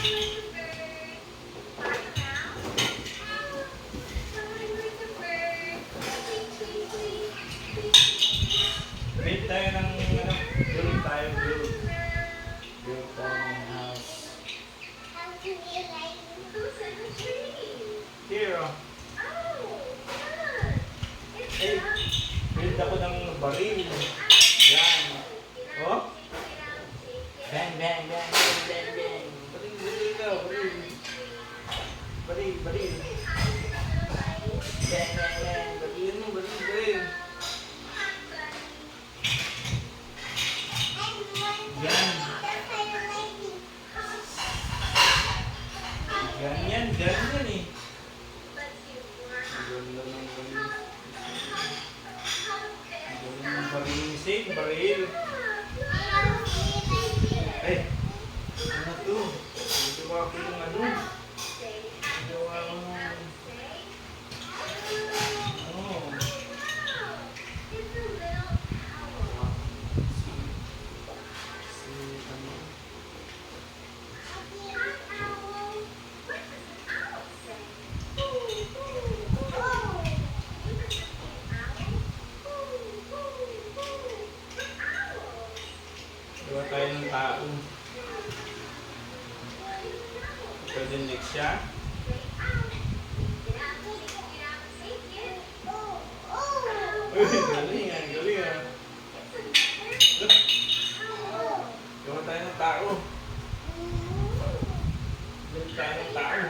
Build tayo ng ano, build tayo, build. Build tayo ng house. Here, oh. Eh, build ako ng baril. Yan. Oh? Bang, bang, bang, bang, bang, bang. Baril, baril ka, baril. Baril, baril. Bang, bang, bang. Baril mo, baril, baril. Yan. Ganyan, ganyan eh. Ang ganda ng baril. Ang ganda ng baril ni Sig, baril. Ba ako yung ano? Gawa ko ng... Ano? Si, ano? Gawa tayo ng tao. Next siya. Uy, galing ah, galing ah. Gawa tayo ng tao. Gawa tayo ng tao.